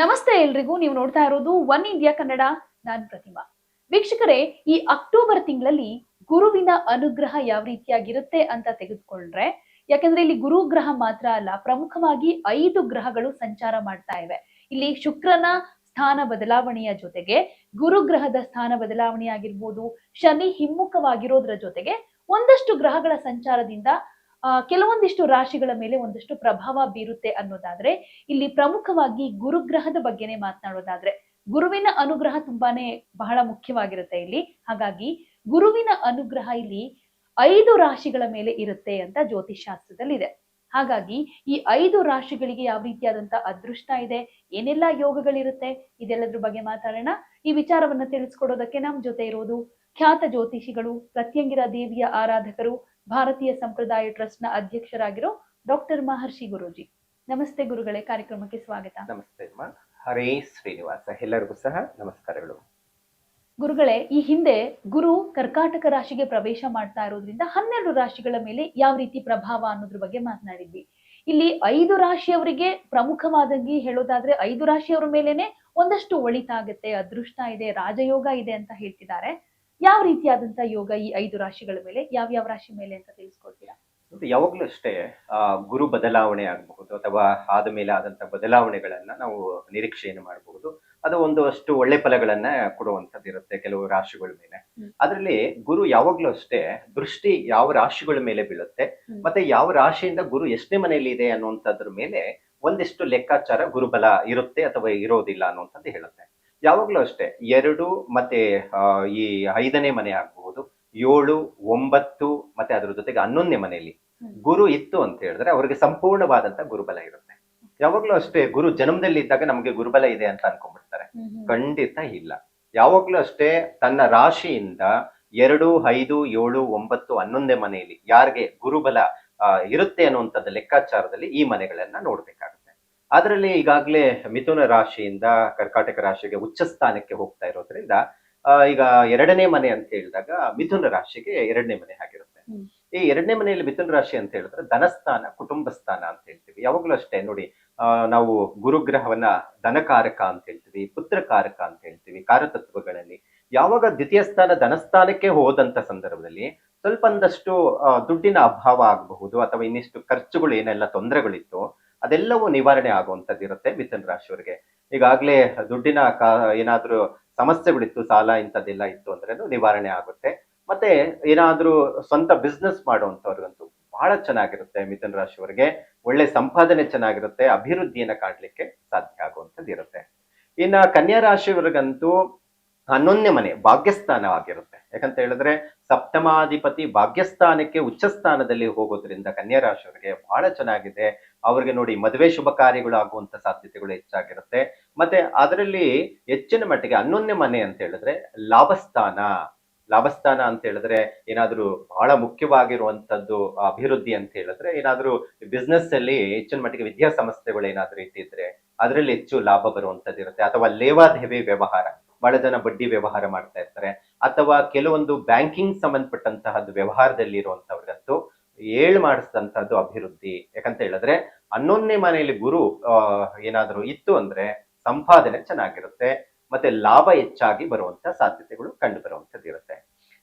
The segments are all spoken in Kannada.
ನಮಸ್ತೆ ಎಲ್ರಿಗೂ, ನೀವು ನೋಡ್ತಾ ಇರೋದು ಒನ್ ಇಂಡಿಯಾ ಕನ್ನಡ, ನಾನ್ ಪ್ರತಿಮಾ. ವೀಕ್ಷಕರೇ, ಈ ಅಕ್ಟೋಬರ್ ತಿಂಗಳಲ್ಲಿ ಗುರುವಿನ ಅನುಗ್ರಹ ಯಾವ ರೀತಿಯಾಗಿರುತ್ತೆ ಅಂತ ತೆಗೆದುಕೊಂಡ್ರೆ, ಯಾಕಂದ್ರೆ ಇಲ್ಲಿ ಗುರು ಗ್ರಹ ಮಾತ್ರ ಅಲ್ಲ, ಪ್ರಮುಖವಾಗಿ ಐದು ಗ್ರಹಗಳು ಸಂಚಾರ ಮಾಡ್ತಾ ಇವೆ. ಇಲ್ಲಿ ಶುಕ್ರನ ಸ್ಥಾನ ಬದಲಾವಣೆಯ ಜೊತೆಗೆ, ಗುರು ಗ್ರಹದ ಸ್ಥಾನ ಬದಲಾವಣೆ ಆಗಿರ್ಬೋದು ಶನಿ ಹಿಮ್ಮುಖವಾಗಿರೋದ್ರ ಜೊತೆಗೆ ಒಂದಷ್ಟು ಗ್ರಹಗಳ ಸಂಚಾರದಿಂದ ಕೆಲವೊಂದಿಷ್ಟು ರಾಶಿಗಳ ಮೇಲೆ ಒಂದಷ್ಟು ಪ್ರಭಾವ ಬೀರುತ್ತೆ ಅನ್ನೋದಾದ್ರೆ, ಇಲ್ಲಿ ಪ್ರಮುಖವಾಗಿ ಗುರುಗ್ರಹದ ಬಗ್ಗೆನೇ ಮಾತನಾಡೋದಾದ್ರೆ, ಗುರುವಿನ ಅನುಗ್ರಹ ತುಂಬಾನೇ ಬಹಳ ಮುಖ್ಯವಾಗಿರುತ್ತೆ ಇಲ್ಲಿ. ಹಾಗಾಗಿ ಗುರುವಿನ ಅನುಗ್ರಹ ಇಲ್ಲಿ ಐದು ರಾಶಿಗಳ ಮೇಲೆ ಇರುತ್ತೆ ಅಂತ ಜ್ಯೋತಿಷ್ ಶಾಸ್ತ್ರದಲ್ಲಿದೆ ಹಾಗಾಗಿ ಈ ಐದು ರಾಶಿಗಳಿಗೆ ಯಾವ ರೀತಿಯಾದಂತ ಅದೃಷ್ಟ ಇದೆ, ಏನೆಲ್ಲ ಯೋಗಗಳಿರುತ್ತೆ, ಇದೆಲ್ಲದ್ರ ಬಗ್ಗೆ ಮಾತಾಡೋಣ. ಈ ವಿಚಾರವನ್ನ ತಿಳಿಸ್ಕೊಡೋದಕ್ಕೆ ನಮ್ ಜೊತೆ ಇರೋದು ಖ್ಯಾತ ಜ್ಯೋತಿಷಿಗಳು, ಪ್ರತ್ಯಂಗಿರ ದೇವಿಯ ಆರಾಧಕರು ಭಾರತೀಯ ಸಂಪ್ರದಾಯ ಟ್ರಸ್ಟ್ನ ಅಧ್ಯಕ್ಷರಾಗಿರೋ ಡಾಕ್ಟರ್ ಮಹರ್ಷಿ ಗುರೂಜಿ. ನಮಸ್ತೆ ಗುರುಗಳೇ ಕಾರ್ಯಕ್ರಮಕ್ಕೆ ಸ್ವಾಗತ. ನಮಸ್ತೆ ಅಮ್ಮ. ಹರೇ ಶ್ರೀನಿವಾಸ. ಎಲ್ಲರಿಗೂ ಸಹ ನಮಸ್ಕಾರಗಳು. ಗುರುಗಳೇ ಈ ಹಿಂದೆ ಗುರು ಕರ್ಕಾಟಕ ರಾಶಿಗೆ ಪ್ರವೇಶ ಮಾಡ್ತಾ ಇರೋದ್ರಿಂದ ಹನ್ನೆರಡು ರಾಶಿಗಳ ಮೇಲೆ ಯಾವ ರೀತಿ ಪ್ರಭಾವ ಅನ್ನೋದ್ರ ಬಗ್ಗೆ ಮಾತನಾಡಿದ್ವಿ. ಇಲ್ಲಿ ಐದು ರಾಶಿಯವರಿಗೆ ಪ್ರಮುಖವಾದಂಗಿ ಹೇಳೋದಾದ್ರೆ ಐದು ರಾಶಿಯವರ ಮೇಲೇನೆ ಒಂದಷ್ಟು ಒಳಿತಾಗುತ್ತೆ ಅದೃಷ್ಟ ಇದೆ ರಾಜಯೋಗ ಇದೆ ಅಂತ ಹೇಳ್ತಿದ್ದಾರೆ. ಯಾವ ರೀತಿಯಾದಂತಹ ಯೋಗ ಈ ಐದು ರಾಶಿಗಳ ಮೇಲೆ ಯಾವ ಯಾವ ರಾಶಿ ಮೇಲೆ ಅಂತ ತಿಳಿಸ್ಕೊಡ್ತೀರಾ? ಯಾವಾಗ್ಲೂ ಅಷ್ಟೇ ಆ, ಗುರು ಬದಲಾವಣೆ ಆಗಬಹುದು ಅಥವಾ ಆದ ಮೇಲೆ ಆದಂತ ಬದಲಾವಣೆಗಳನ್ನ ನಾವು ನಿರೀಕ್ಷೆಯನ್ನು ಮಾಡಬಹುದು. ಅದು ಒಂದು ಅಷ್ಟು ಒಳ್ಳೆ ಫಲಗಳನ್ನ ಕೊಡುವಂತದ್ದು ಇರುತ್ತೆ ಕೆಲವು ರಾಶಿಗಳ ಮೇಲೆ. ಅದರಲ್ಲಿ ಗುರು ಯಾವಾಗ್ಲೂ ಅಷ್ಟೇ ದೃಷ್ಟಿ ಯಾವ ರಾಶಿಗಳ ಮೇಲೆ ಬೀಳುತ್ತೆ ಮತ್ತೆ ಯಾವ ರಾಶಿಯಿಂದ ಗುರು ಎಷ್ಟನೇ ಮನೆಯಲ್ಲಿ ಇದೆ ಅನ್ನುವಂಥದ್ರ ಮೇಲೆ ಒಂದಿಷ್ಟು ಲೆಕ್ಕಾಚಾರ ಗುರುಬಲ ಇರುತ್ತೆ ಅಥವಾ ಇರೋದಿಲ್ಲ ಅನ್ನುವಂಥದ್ದು ಹೇಳುತ್ತೆ. ಯಾವಾಗ್ಲೂ ಅಷ್ಟೇ ಎರಡು ಮತ್ತೆ ಆ, ಈ ಐದನೇ ಮನೆ ಆಗಬಹುದು ಏಳು ಒಂಬತ್ತು ಮತ್ತೆ ಅದ್ರ ಜೊತೆಗೆ ಹನ್ನೊಂದನೇ ಮನೆಯಲ್ಲಿ ಗುರು ಇತ್ತು ಅಂತ ಹೇಳಿದ್ರೆ ಅವ್ರಿಗೆ ಸಂಪೂರ್ಣವಾದಂತ ಗುರುಬಲ ಇರುತ್ತೆ. ಯಾವಾಗ್ಲೂ ಅಷ್ಟೇ ಗುರು ಜನ್ಮದಲ್ಲಿ ಇದ್ದಾಗ ನಮಗೆ ಗುರುಬಲ ಇದೆ ಅಂತ ಅನ್ಕೊಂಡ್ಬಿಡ್ತಾರೆ. ಖಂಡಿತ ಇಲ್ಲ. ಯಾವಾಗ್ಲೂ ಅಷ್ಟೇ ತನ್ನ ರಾಶಿಯಿಂದ ಎರಡು ಐದು ಏಳು ಒಂಬತ್ತು ಹನ್ನೊಂದೇ ಮನೆಯಲ್ಲಿ ಯಾರಿಗೆ ಗುರುಬಲ ಇರುತ್ತೆ ಅನ್ನುವಂಥದ್ದು ಲೆಕ್ಕಾಚಾರದಲ್ಲಿ ಈ ಮನೆಗಳನ್ನ ನೋಡ್ಬೇಕಾಗುತ್ತೆ. ಅದರಲ್ಲಿ ಈಗಾಗಲೇ ಮಿಥುನ ರಾಶಿಯಿಂದ ಕರ್ಕಾಟಕ ರಾಶಿಗೆ ಉಚ್ಚ ಸ್ಥಾನಕ್ಕೆ ಹೋಗ್ತಾ ಇರೋದ್ರಿಂದ ಈಗ ಎರಡನೇ ಮನೆ ಅಂತ ಹೇಳಿದಾಗ ಮಿಥುನ ರಾಶಿಗೆ ಎರಡನೇ ಮನೆ ಆಗಿರುತ್ತೆ ಈ ಎರಡನೇ ಮನೆಯಲ್ಲಿ ಮಿಥುನ ರಾಶಿ ಅಂತ ಹೇಳಿದ್ರೆ ಧನಸ್ಥಾನ ಕುಟುಂಬ ಸ್ಥಾನ ಅಂತ ಹೇಳ್ತೀವಿ. ಯಾವಾಗಲೂ ಅಷ್ಟೇ ನೋಡಿ ನಾವು ಗುರುಗ್ರಹವನ್ನ ಧನಕಾರಕ ಅಂತ ಹೇಳ್ತೀವಿ ಪುತ್ರಕಾರಕ ಅಂತ ಹೇಳ್ತೀವಿ ಕಾರತತ್ವಗಳಲ್ಲಿ ಯಾವಾಗ ದ್ವಿತೀಯ ಸ್ಥಾನ ಧನಸ್ಥಾನಕ್ಕೆ ಹೋದಂತ ಸಂದರ್ಭದಲ್ಲಿ ಸ್ವಲ್ಪ ಒಂದಷ್ಟು ದುಡ್ಡಿನ ಅಭಾವ ಆಗಬಹುದು ಅಥವಾ ಇನ್ನಿಷ್ಟು ಖರ್ಚುಗಳು ಏನೆಲ್ಲ ತೊಂದರೆಗಳಿತ್ತು ಅದೆಲ್ಲವೂ ನಿವಾರಣೆ ಆಗುವಂಥದ್ದು ಇರುತ್ತೆ ಮಿಥುನ ರಾಶಿಯವರಿಗೆ. ಈಗಾಗ್ಲೇ ದುಡ್ಡಿನ ಕಾ, ಏನಾದರೂ ಸಮಸ್ಯೆಗಳಿತ್ತು ಸಾಲ ಇಂಥದ್ದೆಲ್ಲ ಇತ್ತು ಅಂದ್ರೆ ನಿವಾರಣೆ ಆಗುತ್ತೆ. ಮತ್ತೆ ಏನಾದರೂ ಸ್ವಂತ ಬಿಸ್ನೆಸ್ ಮಾಡುವಂಥವ್ರಿಗಂತೂ ಬಹಳ ಚೆನ್ನಾಗಿರುತ್ತೆ ಮಿಥುನ ರಾಶಿಯವರಿಗೆ. ಒಳ್ಳೆ ಸಂಪಾದನೆ ಚೆನ್ನಾಗಿರುತ್ತೆ, ಅಭಿವೃದ್ಧಿಯನ್ನು ಕಾಣಲಿಕ್ಕೆ ಸಾಧ್ಯ ಆಗುವಂಥದ್ದು ಇರುತ್ತೆ. ಇನ್ನ ಕನ್ಯಾ ರಾಶಿಯವರಿಗಂತೂ ಹನ್ನೊಂದನೇ ಮನೆ ಭಾಗ್ಯಸ್ಥಾನವಾಗಿರುತ್ತೆ. ಯಾಕಂತ ಹೇಳಿದ್ರೆ ಸಪ್ತಮಾಧಿಪತಿ ಭಾಗ್ಯಸ್ಥಾನಕ್ಕೆ ಉಚ್ಚ ಸ್ಥಾನದಲ್ಲಿ ಹೋಗೋದ್ರಿಂದ ಕನ್ಯಾ ರಾಶಿಯವರಿಗೆ ಬಹಳ ಚೆನ್ನಾಗಿದೆ. ಅವ್ರಿಗೆ ನೋಡಿ ಮದುವೆ ಶುಭ ಕಾರ್ಯಗಳು ಆಗುವಂತ ಸಾಧ್ಯತೆಗಳು ಹೆಚ್ಚಾಗಿರುತ್ತೆ. ಮತ್ತೆ ಅದರಲ್ಲಿ ಹೆಚ್ಚಿನ ಮಟ್ಟಿಗೆ ಹನ್ನೊಂದನೇ ಮನೆ ಅಂತ ಹೇಳಿದ್ರೆ ಲಾಭಸ್ಥಾನ. ಲಾಭಸ್ಥಾನ ಅಂತ ಹೇಳಿದ್ರೆ ಏನಾದ್ರೂ ಬಹಳ ಮುಖ್ಯವಾಗಿರುವಂತದ್ದು ಅಭಿವೃದ್ಧಿ ಅಂತ ಹೇಳಿದ್ರೆ ಏನಾದ್ರೂ ಬಿಸ್ನೆಸ್ ಅಲ್ಲಿ ಹೆಚ್ಚಿನ ಮಟ್ಟಿಗೆ ವಿದ್ಯಾಸಂಸ್ಥೆಗಳು ಏನಾದ್ರೂ ಇಟ್ಟಿದ್ರೆ ಅದರಲ್ಲಿ ಹೆಚ್ಚು ಲಾಭ ಬರುವಂತದ್ದು ಇರುತ್ತೆ ಅಥವಾ ಲೇವಾದೇವಿ ವ್ಯವಹಾರ ಬಹಳ ಬಡ್ಡಿ ವ್ಯವಹಾರ ಮಾಡ್ತಾ ಇರ್ತಾರೆ. ಅಥವಾ ಕೆಲವೊಂದು ಬ್ಯಾಂಕಿಂಗ್ ಸಂಬಂಧಪಟ್ಟಂತಹದ್ದು ವ್ಯವಹಾರದಲ್ಲಿ ಇರುವಂತವ್ರಿಗಂತೂ ಏಳು ಮಾಡಿಸಿದಂತಹದ್ದು ಅಭಿವೃದ್ಧಿ. ಯಾಕಂತ ಹೇಳಿದ್ರೆ, ಹನ್ನೊಂದನೇ ಮನೆಯಲ್ಲಿ ಗುರು ಏನಾದರೂ ಇತ್ತು ಅಂದ್ರೆ ಸಂಪಾದನೆ ಚೆನ್ನಾಗಿರುತ್ತೆ, ಮತ್ತೆ ಲಾಭ ಹೆಚ್ಚಾಗಿ ಬರುವಂತ ಸಾಧ್ಯತೆಗಳು ಕಂಡು ಬರುವಂತದ್ದು ಇರುತ್ತೆ.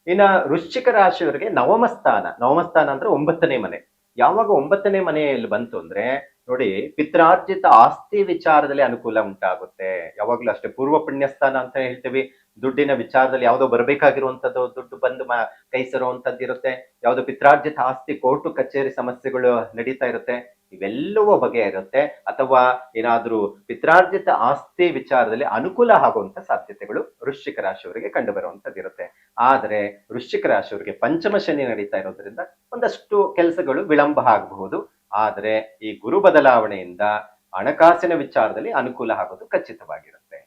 ಇನ್ನ ವೃಶ್ಚಿಕ ರಾಶಿಯವರಿಗೆ ನವಮ ಸ್ಥಾನ. ನವಮ ಸ್ಥಾನ ಅಂದ್ರೆ ಒಂಬತ್ತನೇ ಮನೆ. ಯಾವಾಗ ಒಂಬತ್ತನೇ ಮನೆಯಲ್ಲಿ ಬಂತು ಅಂದ್ರೆ ನೋಡಿ, ಪಿತ್ರಾರ್ಜಿತ ಆಸ್ತಿ ವಿಚಾರದಲ್ಲಿ ಅನುಕೂಲ ಉಂಟಾಗುತ್ತೆ. ಯಾವಾಗ್ಲೂ ಅಷ್ಟೇ ಪೂರ್ವ ಪುಣ್ಯಸ್ಥಾನ ಅಂತ ಹೇಳ್ತೀವಿ. ದುಡ್ಡಿನ ವಿಚಾರದಲ್ಲಿ ಯಾವುದೋ ಬರಬೇಕಾಗಿರುವಂತದ್ದು ದುಡ್ಡು ಬಂದು ಕೈ ಸರುವಂತದ್ದು ಇರುತ್ತೆ. ಯಾವುದೋ ಪಿತ್ರಾರ್ಜಿತ ಆಸ್ತಿ ಕೋರ್ಟು ಕಚೇರಿ ಸಮಸ್ಯೆಗಳು ನಡೀತಾ ಇರುತ್ತೆ. ಇವೆಲ್ಲವೂ ಬಗೆ ಇರುತ್ತೆ. ಅಥವಾ ಏನಾದ್ರೂ ಪಿತ್ರಾರ್ಜಿತ ಆಸ್ತಿ ವಿಚಾರದಲ್ಲಿ ಅನುಕೂಲ ಆಗುವಂತ ಸಾಧ್ಯತೆಗಳು ವೃಶ್ಚಿಕ ರಾಶಿಯವರಿಗೆ ಕಂಡು ಬರುವಂತದ್ದು ಇರುತ್ತೆ. ಆದ್ರೆ ವೃಶ್ಚಿಕ ರಾಶಿಯವರಿಗೆ ಪಂಚಮ ಶನಿ ನಡೀತಾ ಇರೋದ್ರಿಂದ ಒಂದಷ್ಟು ಕೆಲಸಗಳು ವಿಳಂಬ ಆಗಬಹುದು. ಆದ್ರೆ ಈ ಗುರು ಬದಲಾವಣೆಯಿಂದ ಹಣಕಾಸಿನ ವಿಚಾರದಲ್ಲಿ ಅನುಕೂಲ ಆಗೋದು ಖಚಿತವಾಗಿರುತ್ತೆ.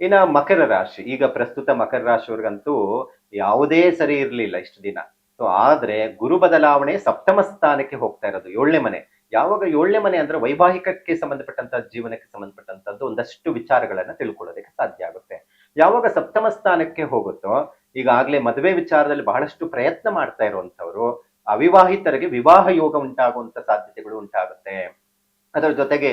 ಇನ್ನ ಮಕರ ರಾಶಿ, ಈಗ ಪ್ರಸ್ತುತ ಮಕರ ರಾಶಿಯವ್ರಿಗಂತೂ ಯಾವುದೇ ಸರಿ ಇರಲಿಲ್ಲ ಇಷ್ಟು ದಿನ. ಸೊ ಆದ್ರೆ ಗುರು ಬದಲಾವಣೆ ಸಪ್ತಮ ಸ್ಥಾನಕ್ಕೆ ಹೋಗ್ತಾ ಇರೋದು, ಏಳನೇ ಮನೆ. ಯಾವಾಗ ಏಳನೇ ಮನೆ ಅಂದ್ರೆ ವೈವಾಹಿಕಕ್ಕೆ ಸಂಬಂಧಪಟ್ಟಂತ, ಜೀವನಕ್ಕೆ ಸಂಬಂಧಪಟ್ಟಂತದ್ದು ಒಂದಷ್ಟು ವಿಚಾರಗಳನ್ನ ತಿಳ್ಕೊಳ್ಳೋದಕ್ಕೆ ಸಾಧ್ಯ ಆಗುತ್ತೆ. ಯಾವಾಗ ಸಪ್ತಮ ಸ್ಥಾನಕ್ಕೆ ಹೋಗುತ್ತೋ, ಈಗಾಗಲೇ ಮದುವೆ ವಿಚಾರದಲ್ಲಿ ಬಹಳಷ್ಟು ಪ್ರಯತ್ನ ಮಾಡ್ತಾ ಇರುವಂತವ್ರು ಅವಿವಾಹಿತರಿಗೆ ವಿವಾಹ ಯೋಗ ಉಂಟಾಗುವಂತ ಸಾಧ್ಯತೆಗಳು ಉಂಟಾಗುತ್ತೆ. ಅದರ ಜೊತೆಗೆ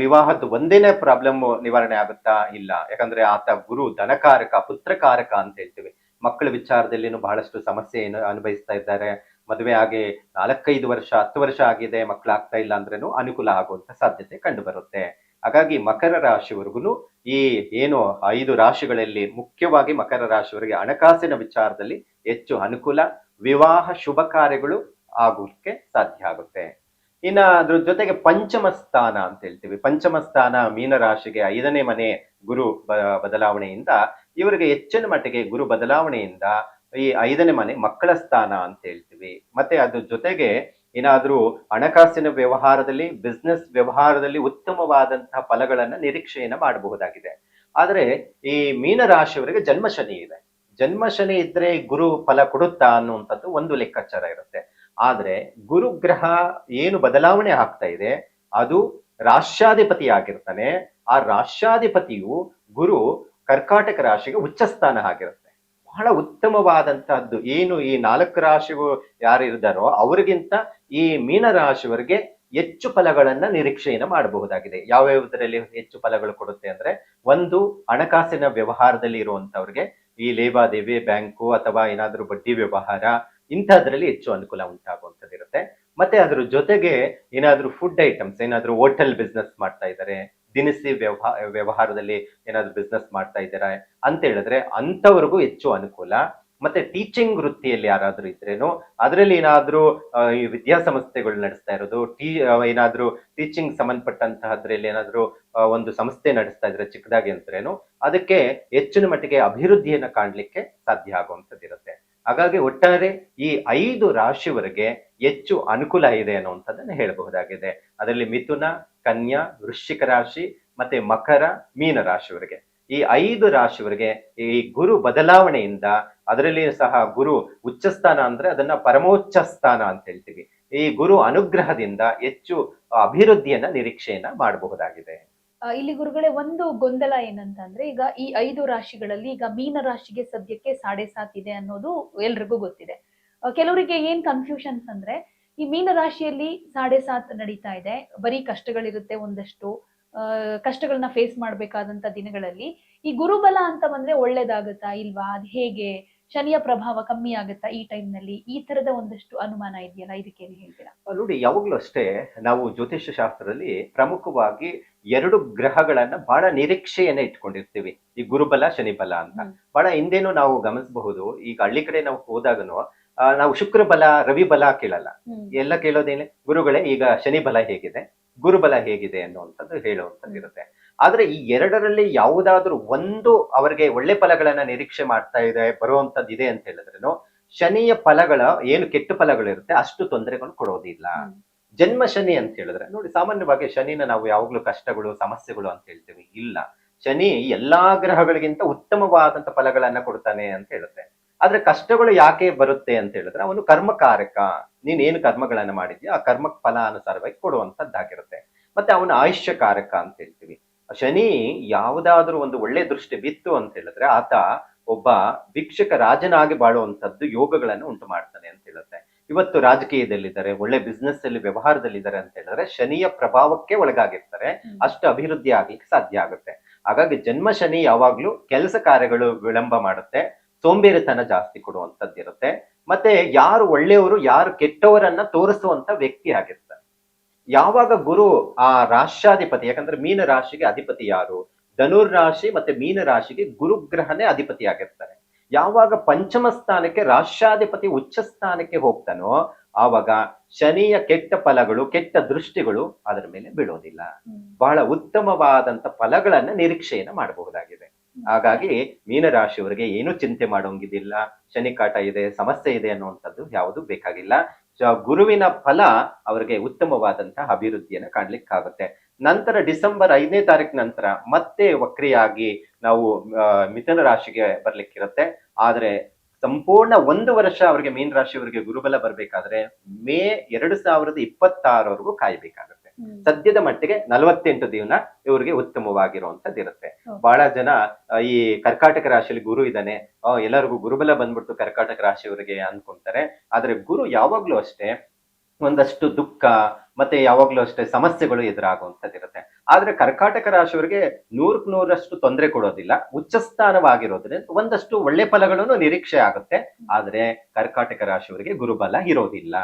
ವಿವಾಹದ ಒಂದೇನೆ ಪ್ರಾಬ್ಲಮ್ ನಿವಾರಣೆ ಆಗುತ್ತಾ ಇಲ್ಲ. ಯಾಕಂದ್ರೆ ಆತ ಗುರು, ಧನಕಾರಕ, ಪುತ್ರಕಾರಕ ಅಂತ ಹೇಳ್ತೀವಿ. ಮಕ್ಕಳ ವಿಚಾರದಲ್ಲಿನೂ ಬಹಳಷ್ಟು ಸಮಸ್ಯೆ ಏನು ಅನುಭವಿಸ್ತಾ ಇದ್ದಾರೆ. ಮದುವೆ ಆಗಿ ನಾಲ್ಕೈದು ವರ್ಷ, ಹತ್ತು ವರ್ಷ ಆಗಿದೆ ಮಕ್ಕಳಾಗ್ತಾ ಇಲ್ಲ ಅಂದ್ರೇನು ಅನುಕೂಲ ಆಗುವಂತ ಸಾಧ್ಯತೆ ಕಂಡು ಬರುತ್ತೆ ಹಾಗಾಗಿ ಮಕರ ರಾಶಿವರೆಗೂ ಈ ಏನು ಐದು ರಾಶಿಗಳಲ್ಲಿ ಮುಖ್ಯವಾಗಿ ಮಕರ ರಾಶಿವರಿಗೆ ಹಣಕಾಸಿನ ವಿಚಾರದಲ್ಲಿ ಹೆಚ್ಚು ಅನುಕೂಲ ವಿವಾಹ ಶುಭ ಕಾರ್ಯಗಳು ಆಗೋಕ್ಕೆ ಸಾಧ್ಯ ಆಗುತ್ತೆ. ಇನ್ನ ಅದ್ರ ಜೊತೆಗೆ ಪಂಚಮ ಸ್ಥಾನ ಅಂತ ಹೇಳ್ತೀವಿ. ಪಂಚಮ ಸ್ಥಾನ ಮೀನರಾಶಿಗೆ ಐದನೇ ಮನೆ ಗುರು ಬದಲಾವಣೆಯಿಂದ ಇವರಿಗೆ ಹೆಚ್ಚಿನ ಮಟ್ಟಿಗೆ ಗುರು ಬದಲಾವಣೆಯಿಂದ ಈ ಐದನೇ ಮನೆ ಮಕ್ಕಳ ಸ್ಥಾನ ಅಂತ ಹೇಳ್ತೀವಿ. ಮತ್ತೆ ಅದ್ರ ಜೊತೆಗೆ ಏನಾದ್ರೂ ಹಣಕಾಸಿನ ವ್ಯವಹಾರದಲ್ಲಿ ಬಿಸ್ನೆಸ್ ವ್ಯವಹಾರದಲ್ಲಿ ಉತ್ತಮವಾದಂತಹ ಫಲಗಳನ್ನ ನಿರೀಕ್ಷೆಯನ್ನ ಮಾಡಬಹುದಾಗಿದೆ. ಆದ್ರೆ ಈ ಮೀನರಾಶಿಯವರಿಗೆ ಜನ್ಮ ಶನಿ ಇದೆ. ಜನ್ಮ ಶನಿ ಇದ್ರೆ ಗುರು ಫಲ ಕೊಡುತ್ತಾ ಅನ್ನುವಂಥದ್ದು ಒಂದು ಲೆಕ್ಕಾಚಾರ ಇರುತ್ತೆ. ಆದ್ರೆ ಗುರು ಗ್ರಹ ಏನು ಬದಲಾವಣೆ ಆಗ್ತಾ ಇದೆ, ಅದು ರಾಷ್ಟ್ರಾಧಿಪತಿ ಆಗಿರ್ತಾನೆ ಆ ರಾಷ್ಟ್ರಾಧಿಪತಿಯು ಗುರು ಕರ್ಕಾಟಕ ರಾಶಿಗೆ ಉಚ್ಚ ಸ್ಥಾನ ಆಗಿರುತ್ತೆ. ಬಹಳ ಉತ್ತಮವಾದಂತಹದ್ದು ಏನು ಈ ನಾಲ್ಕು ರಾಶಿಗೂ ಯಾರು ಇದ್ದಾರೋ ಅವರಿಗಿಂತ ಈ ಮೀನ ರಾಶಿಯವರಿಗೆ ಹೆಚ್ಚು ಫಲಗಳನ್ನ ನಿರೀಕ್ಷೆಯನ್ನು ಮಾಡಬಹುದಾಗಿದೆ. ಯಾವ್ಯಾವುದರಲ್ಲಿ ಹೆಚ್ಚು ಫಲಗಳು ಕೊಡುತ್ತೆ ಅಂದ್ರೆ, ಒಂದು ಹಣಕಾಸಿನ ವ್ಯವಹಾರದಲ್ಲಿ ಇರುವಂತವ್ರಿಗೆ ಈ ಲೇವಾದೇವಿ, ಬ್ಯಾಂಕು ಅಥವಾ ಏನಾದರೂ ಬಡ್ಡಿ ವ್ಯವಹಾರ ಇಂಥದ್ರಲ್ಲಿ ಹೆಚ್ಚು ಅನುಕೂಲ ಉಂಟಾಗುವಂಥದ್ದಿರುತ್ತೆ. ಮತ್ತೆ ಅದ್ರ ಜೊತೆಗೆ ಏನಾದ್ರೂ ಫುಡ್ ಐಟಮ್ಸ್ ಏನಾದ್ರೂ ಹೋಟೆಲ್ ಬಿಸ್ನೆಸ್ ಮಾಡ್ತಾ ಇದ್ದಾರೆ, ದಿನಸಿ ವ್ಯವಹಾರ ವ್ಯವಹಾರದಲ್ಲಿ ಏನಾದ್ರೂ ಬಿಸ್ನೆಸ್ ಮಾಡ್ತಾ ಇದ್ದಾರೆ ಅಂತ ಹೇಳಿದ್ರೆ ಅಂಥವ್ರಿಗೂ ಹೆಚ್ಚು ಅನುಕೂಲ. ಮತ್ತೆ ಟೀಚಿಂಗ್ ವೃತ್ತಿಯಲ್ಲಿ ಯಾರಾದ್ರೂ ಇದ್ರೇನು, ಅದರಲ್ಲಿ ಏನಾದ್ರೂ ಈ ವಿದ್ಯಾಸಂಸ್ಥೆಗಳು ನಡೆಸ್ತಾ ಇರೋದು, ಟೀ ಏನಾದ್ರೂ ಟೀಚಿಂಗ್ ಸಂಬಂಧಪಟ್ಟಂತಹದ್ರಲ್ಲಿ ಏನಾದ್ರೂ ಒಂದು ಸಂಸ್ಥೆ ನಡೆಸ್ತಾ ಇದ್ರೆ ಚಿಕ್ಕದಾಗಿ ಅಂತರೇನು ಅದಕ್ಕೆ ಹೆಚ್ಚಿನ ಮಟ್ಟಿಗೆ ಅಭಿವೃದ್ಧಿಯನ್ನ ಕಾಣಲಿಕ್ಕೆ ಸಾಧ್ಯ ಆಗುವಂಥದ್ದಿರುತ್ತೆ. ಹಾಗಾಗಿ ಒಟ್ಟಾರೆ ಈ ಐದು ರಾಶಿವರೆಗೆ ಹೆಚ್ಚು ಅನುಕೂಲ ಇದೆ ಅನ್ನುವಂಥದ್ದನ್ನ ಹೇಳಬಹುದಾಗಿದೆ. ಅದರಲ್ಲಿ ಮಿಥುನ, ಕನ್ಯಾ, ವೃಶ್ಚಿಕ ರಾಶಿ ಮತ್ತೆ ಮಕರ, ಮೀನ ರಾಶಿವರೆಗೆ. ಈ ಐದು ರಾಶಿಯವರಿಗೆ ಈ ಗುರು ಬದಲಾವಣೆಯಿಂದ ಅದರಲ್ಲಿ ಸಹ ಗುರು ಉಚ್ಚ ಸ್ಥಾನ ಅಂದ್ರೆ ಅದನ್ನ ಪರಮೋಚ್ಚ ಸ್ಥಾನ ಅಂತ ಹೇಳ್ತೀವಿ. ಈ ಗುರು ಅನುಗ್ರಹದಿಂದ ಹೆಚ್ಚು ಅಭಿವೃದ್ಧಿಯನ್ನ ನಿರೀಕ್ಷೆಯನ್ನ ಮಾಡಬಹುದಾಗಿದೆ. ಇಲ್ಲಿ ಗುರುಗಳೇ, ಒಂದು ಗೊಂದಲ ಏನಂತಂದ್ರೆ ಈಗ ಈ ಐದು ರಾಶಿಗಳಲ್ಲಿ ಈಗ ಮೀನ ರಾಶಿಗೆ ಸದ್ಯಕ್ಕೆ ಸಾಡೆ ಸಾತ್ ಇದೆ ಅನ್ನೋದು ಎಲ್ರಿಗೂ ಗೊತ್ತಿದೆ. ಕೆಲವರಿಗೆ ಏನ್ ಕನ್ಫ್ಯೂಷನ್ಸ್ ಅಂದ್ರೆ ಈ ಮೀನ ರಾಶಿಯಲ್ಲಿ ಸಾಡೆ ಸಾತ್ ನಡೀತಾ ಇದೆ, ಬರೀ ಕಷ್ಟಗಳಿರುತ್ತೆ ಒಂದಷ್ಟು ಕಷ್ಟಗಳನ್ನ ಫೇಸ್ ಮಾಡ್ಬೇಕಾದಂತ ದಿನಗಳಲ್ಲಿ ಈ ಗುರುಬಲ ಅಂತ ಬಂದ್ರೆ ಒಳ್ಳೇದಾಗುತ್ತಾ ಇಲ್ವಾ? ಅದ್ ಹೇಗೆ? ಶನಿಯ ಪ್ರಭಾವ ಕಮ್ಮಿ ಆಗುತ್ತಾ ಈ ಟೈಮ್ನಲ್ಲಿ? ಈ ತರದ ಒಂದಷ್ಟು ಅನುಮಾನ ಇದೆಯಲ್ಲ? ಇದಕ್ಕೇನು ಹೇಳ್ತೀರಾ? ನೋಡಿ ಯಾವಾಗ್ಲೂ ಅಷ್ಟೇ ನಾವು ಜ್ಯೋತಿಷ್ಯ ಶಾಸ್ತ್ರದಲ್ಲಿ ಪ್ರಮುಖವಾಗಿ ಎರಡು ಗ್ರಹಗಳನ್ನ ಬಹಳ ನಿರೀಕ್ಷೆಯನ್ನ ಇಟ್ಕೊಂಡಿರ್ತೀವಿ. ಈ ಗುರುಬಲ ಶನಿಬಲ ಅಂತ. ಬಹಳ ಹಿಂದೇನು ನಾವು ಗಮನಿಸಬಹುದು. ಈಗ ಹಳ್ಳಿ ಕಡೆ ನಾವು ಹೋದಾಗನು ನಾವು ಶುಕ್ರ ಬಲ ರವಿ ಬಲ ಕೇಳಲ್ಲ ಎಲ್ಲ ಕೇಳೋದೇನೆ ಗುರುಗಳೇ ಈಗ ಶನಿ ಬಲ ಹೇಗಿದೆ? ಗುರುಬಲ ಹೇಗಿದೆ ಅನ್ನುವಂಥದ್ದು ಹೇಳುವಂಥದ್ದು ಇರುತ್ತೆ ಆದ್ರೆ ಈ ಎರಡರಲ್ಲಿ ಯಾವುದಾದ್ರೂ ಒಂದು ಅವರಿಗೆ ಒಳ್ಳೆ ಫಲಗಳನ್ನ ನಿರೀಕ್ಷೆ ಮಾಡ್ತಾ ಇದೆ ಬರುವಂತದ್ದು ಇದೆ ಅಂತ ಹೇಳಿದ್ರೇನು ಶನಿಯ ಫಲಗಳ ಏನು ಕೆಟ್ಟ ಫಲಗಳಿರುತ್ತೆ ಅಷ್ಟು ತೊಂದರೆಗಳು ಕೊಡೋದಿಲ್ಲ. ಜನ್ಮ ಶನಿ ಅಂತ ಹೇಳಿದ್ರೆ ನೋಡಿ ಸಾಮಾನ್ಯವಾಗಿ ಶನಿನ ನಾವು ಯಾವಾಗ್ಲೂ ಕಷ್ಟಗಳು ಸಮಸ್ಯೆಗಳು ಅಂತ ಹೇಳ್ತೀವಿ. ಇಲ್ಲ. ಶನಿ ಎಲ್ಲಾ ಗ್ರಹಗಳಿಗಿಂತ ಉತ್ತಮವಾದಂತ ಫಲಗಳನ್ನ ಕೊಡ್ತಾನೆ ಅಂತ ಹೇಳುತ್ತೆ. ಆದ್ರೆ ಕಷ್ಟಗಳು ಯಾಕೆ ಬರುತ್ತೆ ಅಂತ ಹೇಳಿದ್ರೆ ಅವನು ಕರ್ಮಕಾರಕ. ನೀನ್ ಏನು ಕರ್ಮಗಳನ್ನ ಮಾಡಿದ್ಯಾ? ಆ ಕರ್ಮ ಫಲ ಅನುಸಾರವಾಗಿ ಕೊಡುವಂತದ್ದಾಗಿರುತ್ತೆ ಮತ್ತೆ ಅವನ ಆಯುಷ್ಯಕಾರಕ ಅಂತ ಹೇಳ್ತೀವಿ. ಶನಿ ಯಾವುದಾದ್ರೂ ಒಂದು ಒಳ್ಳೆ ದೃಷ್ಟಿ ಬಿತ್ತು ಅಂತ ಹೇಳಿದ್ರೆ ಆತ ಒಬ್ಬ ಭಿಕ್ಷಕ ರಾಜನಾಗಿ ಬಾಳುವಂಥದ್ದು ಯೋಗಗಳನ್ನು ಉಂಟು ಮಾಡ್ತಾನೆ ಅಂತ ಹೇಳುತ್ತೆ. ಇವತ್ತು ರಾಜಕೀಯದಲ್ಲಿದ್ದಾರೆ ಒಳ್ಳೆ ಬಿಸ್ನೆಸ್ ಅಲ್ಲಿ ವ್ಯವಹಾರದಲ್ಲಿದ್ದಾರೆ ಅಂತ ಹೇಳಿದ್ರೆ ಶನಿಯ ಪ್ರಭಾವಕ್ಕೆ ಒಳಗಾಗಿರ್ತಾರೆ. ಅಷ್ಟು ಅಭಿವೃದ್ಧಿ ಆಗ್ಲಿಕ್ಕೆ ಸಾಧ್ಯ ಆಗುತ್ತೆ. ಹಾಗಾಗಿ ಜನ್ಮ ಶನಿ ಯಾವಾಗ್ಲೂ ಕೆಲಸ ಕಾರ್ಯಗಳು ವಿಳಂಬ ಮಾಡುತ್ತೆ. ಸೋಂಬೇರಿತನ ಜಾಸ್ತಿ ಕೊಡುವಂತದ್ದಿರುತ್ತೆ ಮತ್ತೆ ಯಾರು ಒಳ್ಳೆಯವರು ಯಾರು ಕೆಟ್ಟವರನ್ನ ತೋರಿಸುವಂತ ವ್ಯಕ್ತಿ ಆಗಿರ್ತಾರೆ. ಯಾವಾಗ ಗುರು ಆ ರಾಷ್ಟ್ರಾಧಿಪತಿ ಯಾಕಂದ್ರೆ ಮೀನ ರಾಶಿಗೆ ಅಧಿಪತಿ ಯಾರು? ಧನುರ್ ರಾಶಿ ಮತ್ತೆ ಮೀನ ರಾಶಿಗೆ ಗುರುಗ್ರಹನೇ ಅಧಿಪತಿ ಆಗಿರ್ತಾರೆ. ಯಾವಾಗ ಪಂಚಮ ಸ್ಥಾನಕ್ಕೆ ರಾಷ್ಟ್ರಾಧಿಪತಿ ಉಚ್ಚ ಸ್ಥಾನಕ್ಕೆ ಹೋಗ್ತಾನೋ ಆವಾಗ ಶನಿಯ ಕೆಟ್ಟ ಫಲಗಳು ಕೆಟ್ಟ ದೃಷ್ಟಿಗಳು ಅದರ ಮೇಲೆ ಬೀಳೋದಿಲ್ಲ. ಬಹಳ ಉತ್ತಮವಾದಂತ ಫಲಗಳನ್ನ ನಿರೀಕ್ಷೆಯನ್ನ ಮಾಡಬಹುದಾಗಿದೆ. ಹಾಗಾಗಿ ಮೀನರಾಶಿಯವರಿಗೆ ಏನು ಚಿಂತೆ ಮಾಡೋಂಗಿದಿಲ್ಲ. ಶನಿ ಕಾಟ ಇದೆ, ಸಮಸ್ಯೆ ಇದೆ ಅನ್ನುವಂಥದ್ದು ಯಾವುದು ಬೇಕಾಗಿಲ್ಲ. ಗುರುವಿನ ಫಲ ಅವರಿಗೆ ಉತ್ತಮವಾದಂತಹ ಅಭಿವೃದ್ಧಿಯನ್ನು ಕಾಣ್ಲಿಕ್ಕಾಗುತ್ತೆ. ನಂತರ ಡಿಸೆಂಬರ್ ಐದನೇ ತಾರೀಕು ನಂತರ ಮತ್ತೆ ವಕ್ರಿಯಾಗಿ ನಾವು ಮಿಥುನ ರಾಶಿಗೆ ಬರ್ಲಿಕ್ಕಿರುತ್ತೆ. ಆದ್ರೆ ಸಂಪೂರ್ಣ ಒಂದು ವರ್ಷ ಅವರಿಗೆ ಮೀನ ರಾಶಿಯವರಿಗೆ ಗುರುಬಲ ಬರ್ಬೇಕಾದ್ರೆ ಮೇ ಎರಡು ಸಾವಿರದ ಇಪ್ಪತ್ತಾರವರೆಗೂ ಕಾಯ್ಬೇಕಾಗುತ್ತೆ. ಸದ್ಯದ ಮಟ್ಟಿಗೆ ನಲವತ್ತೆಂಟು ದಿನ ಇವ್ರಿಗೆ ಉತ್ತಮವಾಗಿರುವಂತದ್ದು ಇರುತ್ತೆ. ಬಹಳ ಜನ ಈ ಕರ್ಕಾಟಕ ರಾಶಿಯಲ್ಲಿ ಗುರು ಇದ್ದಾನೆ. ಎಲ್ಲರಿಗೂ ಗುರುಬಲ ಬಂದ್ಬಿಟ್ಟು ಕರ್ಕಾಟಕ ರಾಶಿಯವರಿಗೆ ಅನ್ಕೊಂತಾರೆ ಆದ್ರೆ ಗುರು ಯಾವಾಗ್ಲೂ ಅಷ್ಟೇ ಒಂದಷ್ಟು ದುಃಖ ಮತ್ತೆ ಯಾವಾಗ್ಲೂ ಅಷ್ಟೇ ಸಮಸ್ಯೆಗಳು ಎದುರಾಗುವಂತದ್ದಿರುತ್ತೆ ಆದ್ರೆ ಕರ್ಕಾಟಕ ರಾಶಿಯವರಿಗೆ ನೂರಕ್ ನೂರಷ್ಟು ತೊಂದರೆ ಕೊಡೋದಿಲ್ಲ. ಉಚ್ಚಸ್ಥಾನವಾಗಿರೋದ್ರಿಂದ ಒಂದಷ್ಟು ಒಳ್ಳೆ ಫಲಗಳನ್ನು ನಿರೀಕ್ಷೆ ಆಗುತ್ತೆ. ಆದ್ರೆ ಕರ್ಕಾಟಕ ರಾಶಿಯವರಿಗೆ ಗುರುಬಲ ಇರೋದಿಲ್ಲ.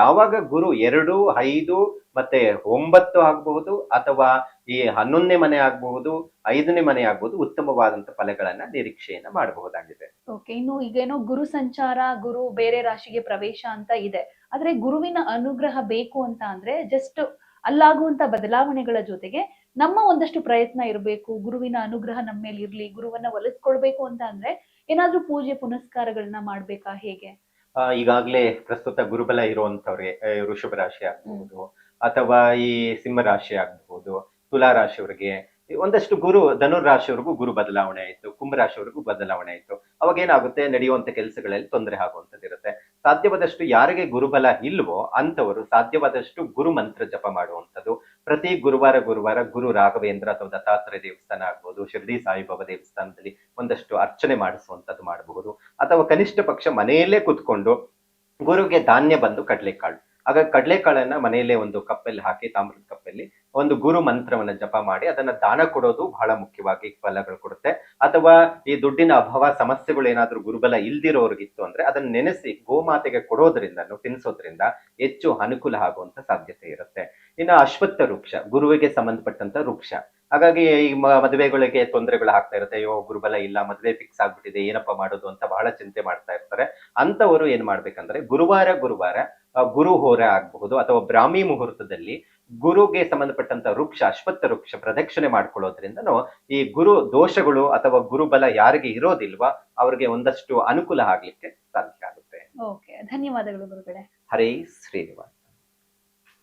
ಯಾವಾಗ ಗುರು ಎರಡು ಐದು ಮತ್ತೆ ಒಂಬತ್ತು ಆಗಬಹುದು ಅಥವಾ ಈ ಹನ್ನೊಂದನೇ ಮನೆ ಆಗಬಹುದು ಐದನೇ ಮನೆ ಆಗಬಹುದು ಉತ್ತಮವಾದಂತ ಫಲಗಳನ್ನ ನಿರೀಕ್ಷೆಯನ್ನ ಮಾಡಬಹುದಾಗಿದೆ. ಓಕೆ ಇನ್ನು ಈಗೇನೋ ಗುರು ಸಂಚಾರ ಗುರು ಬೇರೆ ರಾಶಿಗೆ ಪ್ರವೇಶ ಅಂತ ಇದೆ. ಆದ್ರೆ ಗುರುವಿನ ಅನುಗ್ರಹ ಬೇಕು ಅಂತ ಅಂದ್ರೆ ಜಸ್ಟ್ ಅಲ್ಲಾಗುವಂತ ಬದಲಾವಣೆಗಳ ಜೊತೆಗೆ ನಮ್ಮ ಒಂದಷ್ಟು ಪ್ರಯತ್ನ ಇರಬೇಕು ಗುರುವಿನ ಅನುಗ್ರಹ ನಮ್ಮ ಮೇಲೆ ಇರ್ಲಿ ಗುರುವನ್ನ ಒಲಿಸ್ಕೊಳ್ಬೇಕು ಅಂತ ಅಂದ್ರೆ ಏನಾದ್ರೂ ಪೂಜೆ ಪುನಸ್ಕಾರಗಳನ್ನ ಮಾಡ್ಬೇಕಾ ಹೇಗೆ? ಈಗಾಗಲೇ ಪ್ರಸ್ತುತ ಗುರುಬಲ ಇರುವಂತವ್ರಿಗೆ ಋಷಭ ವೃಷಭ ರಾಶಿ ಆಗಬಹುದು. ಅಥವಾ ಈ ಸಿಂಹ ರಾಶಿ ಆಗಬಹುದು, ತುಲಾ ರಾಶಿಯವರಿಗೆ, ಒಂದಷ್ಟು ಗುರು, ಧನುರ್ ರಾಶಿಯವರೆಗೂ ಗುರು ಬದಲಾವಣೆ ಆಯ್ತು, ಕುಂಭ ರಾಶಿಯವರೆಗೂ ಬದಲಾವಣೆ ಆಯಿತು. ಅವಾಗ ಏನಾಗುತ್ತೆ, ನಡೆಯುವಂತ ಕೆಲಸಗಳಲ್ಲಿ ತೊಂದರೆ ಆಗುವಂತದ್ದಿರುತ್ತೆ ಸಾಧ್ಯವಾದಷ್ಟು ಯಾರಿಗೆ ಗುರುಬಲ ಇಲ್ವೋ ಅಂತವರು ಸಾಧ್ಯವಾದಷ್ಟು ಗುರು ಮಂತ್ರ ಜಪ ಮಾಡುವಂಥದ್ದು. ಪ್ರತಿ ಗುರುವಾರ ಗುರುವಾರ ಗುರು ರಾಘವೇಂದ್ರ ಅಥವಾ ದತ್ತಾತ್ರೇಯ ದೇವಸ್ಥಾನ ಆಗ್ಬೋದು ಶಿರಡಿ ಸಾಯಿಬಾಬಾ ದೇವಸ್ಥಾನದಲ್ಲಿ ಒಂದಷ್ಟು ಅರ್ಚನೆ ಮಾಡಿಸುವಂತದ್ದು ಮಾಡಬಹುದು. ಅಥವಾ ಕನಿಷ್ಠ ಪಕ್ಷ ಮನೆಯಲ್ಲೇ ಕುತ್ಕೊಂಡು ಗುರುಗೆ ಧಾನ್ಯ ಬಂದು ಕಡಲೆಕಾಳು. ಆಗ ಕಡಲೆಕಾಳನ್ನ ಮನೆಯಲ್ಲೇ ಒಂದು ಕಪ್ಪಲ್ಲಿ ಹಾಕಿ, ತಾಮ್ರದ ಕಪ್ಪಲ್ಲಿ ಒಂದು ಗುರು ಮಂತ್ರವನ್ನ ಜಪ ಮಾಡಿ, ಅದನ್ನ ದಾನ ಕೊಡೋದು ಬಹಳ ಮುಖ್ಯವಾಗಿ ಫಲಗಳು ಕೊಡುತ್ತೆ. ಅಥವಾ ಈ ದುಡ್ಡಿನ ಅಭಾವ, ಸಮಸ್ಯೆಗಳು ಏನಾದ್ರೂ ಗುರುಬಲ ಇಲ್ದಿರೋರ್ಗಿತ್ತು ಅಂದ್ರೆ ಅದನ್ನ ನೆನೆಸಿ ಗೋಮಾತೆಗೆ ಕೊಡೋದ್ರಿಂದ ತಿನ್ಸೋದ್ರಿಂದ ಹೆಚ್ಚು ಅನುಕೂಲ ಆಗುವಂತ ಸಾಧ್ಯತೆ ಇರುತ್ತೆ. ಇನ್ನು ಅಶ್ವತ್ಥ ವೃಕ್ಷ, ಗುರುವಿಗೆ ಸಂಬಂಧಪಟ್ಟಂತ ವೃಕ್ಷ. ಹಾಗಾಗಿ ಈ ಮದುವೆಗಳಿಗೆ ತೊಂದರೆಗಳು ಆಗ್ತಾ ಇರುತ್ತೆ. ಅಯ್ಯೋ, ಗುರುಬಲ ಇಲ್ಲ, ಮದುವೆ ಫಿಕ್ಸ್ ಆಗ್ಬಿಟ್ಟಿದೆ, ಏನಪ್ಪ ಮಾಡೋದು ಅಂತ ಬಹಳ ಚಿಂತೆ ಮಾಡ್ತಾ ಇರ್ತಾರೆ. ಅಂತವರು ಏನ್ ಮಾಡ್ಬೇಕಂದ್ರೆ, ಗುರುವಾರ ಗುರುವಾರ ಗುರು ಹೋರ ಆಗಬಹುದು ಅಥವಾ ಬ್ರಾಹ್ಮಿ ಮುಹೂರ್ತದಲ್ಲಿ ಗುರುಗೆ ಸಂಬಂಧಪಟ್ಟಂತ ವೃಕ್ಷ ಅಶ್ವತ್ಥ ವೃಕ್ಷ ಪ್ರದಕ್ಷಿಣೆ ಮಾಡ್ಕೊಳ್ಳೋದ್ರಿಂದನೂ ಈ ಗುರು ದೋಷಗಳು ಅಥವಾ ಗುರುಬಲ ಯಾರಿಗೆ ಇರೋದಿಲ್ವಾ ಅವ್ರಿಗೆ ಒಂದಷ್ಟು ಅನುಕೂಲ ಆಗ್ಲಿಕ್ಕೆ ಸಾಧ್ಯ ಆಗುತ್ತೆ. ಓಕೆ ಧನ್ಯವಾದಗಳು ಗುರುಗಳೇ. ಹರೇ ಶ್ರೀನಿವಾಸ್.